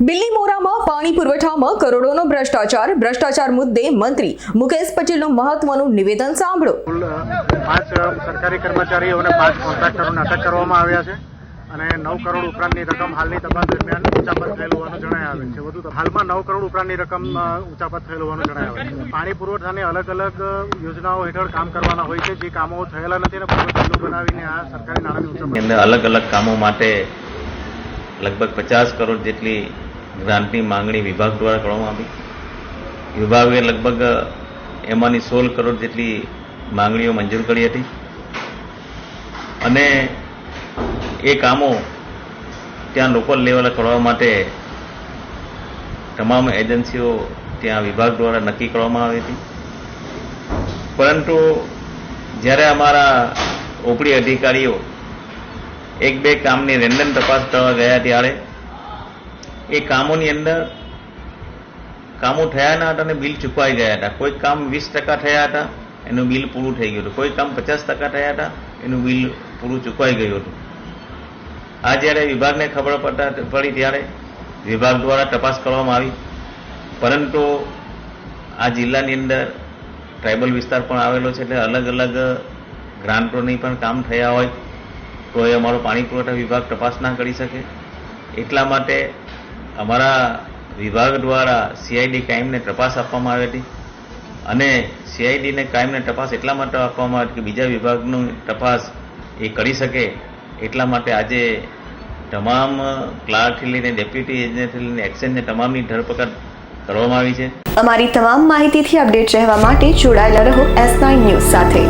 બિલ્લીમોરામાં પાણી પુરવઠામાં કરોડોનો ભ્રષ્ટાચાર. ભ્રષ્ટાચાર મુદ્દે મંત્રી મુકેશ પટેલનું મહત્વનું નિવેદન સાંભળો. પાંચ સરકારી કર્મચારીઓ અને પાંચ કોન્ટ્રાક્ટરોને અટક કરવામાં આવ્યા છે અને નવ કરોડ ઉપરાંતની રકમ હાલની તપાસ દરમિયાન ઉચાપત થયેલ હોવાનું જણાય આવે છે. વધુ તો- હાલમાં નવ કરોડ ઉપરાંતની રકમ ઉચાપત થયેલ હોવાનું જણાય આવે છે. પાણી પુરવઠાની અલગ અલગ યોજનાઓ હેઠળ કામ કરવાના હોય છે જે કામો થયેલા નથી અને બનાવીને આ સરકારી નાણાંની અલગ અલગ કામો માટે લગભગ પચાસ કરોડ જેટલી ગ્રાન્ટની માંગણી વિભાગ દ્વારા કરવામાં આવી. વિભાગે લગભગ એમાંની સોળ કરોડ જેટલી માંગણીઓ મંજૂર કરી હતી. અને એ કામો ત્યાં લોકલ લેવલે કરવા માટે તમામ એજન્સીઓ ત્યાં વિભાગ દ્વારા નક્કી કરવામાં આવી હતી. પરંતુ જ્યારે અમારા ઓપડી અધિકારીઓ એક બે કામની રેન્ડમ તપાસ કરવા ગયા ત્યારે. એ કામોની અંદર કામો થયા ના હતા અને બિલ ચૂકવાઈ ગયા હતા. કોઈ કામ વીસ ટકા થયા હતા, એનું બિલ પૂરું થઈ ગયું હતું. કોઈ કામ પચાસ ટકા થયા હતા, એનું બિલ પૂરું ચૂકવાઈ ગયું હતું. આ જ્યારે વિભાગને ખબર પડતા પડી ત્યારે વિભાગ દ્વારા તપાસ કરવામાં આવી. પરંતુ આ જિલ્લાની અંદર ટ્રાઇબલ વિસ્તાર પણ આવેલો છે, એટલે અલગ અલગ ગ્રાન્ટોની પણ કામ થયા હોય. તો એ અમારો પાણી પુરવઠા વિભાગ તપાસ ના કરી શકે? એટલા માટે અમારા વિભાગ દ્વારા સીઆઈડી કાયમને તપાસ આપવામાં આવી હતી. અને સીઆઈડીને કાયમને તપાસ એટલા માટે આપવામાં આવી કે બીજા વિભાગનું તપાસ એ કરી શકે. એટલા માટે આજે તમામ ક્લાર્કથી લઈને ડેપ્યુટી એજન્ટથી લઈને એક્સચેન્જને તમામની ધરપકડ કરવામાં આવી છે. અમારી તમામ માહિતીથી અપડેટ રહેવા માટે જોડાયેલા રહો એસ નાઇન ન્યૂઝ સાથે.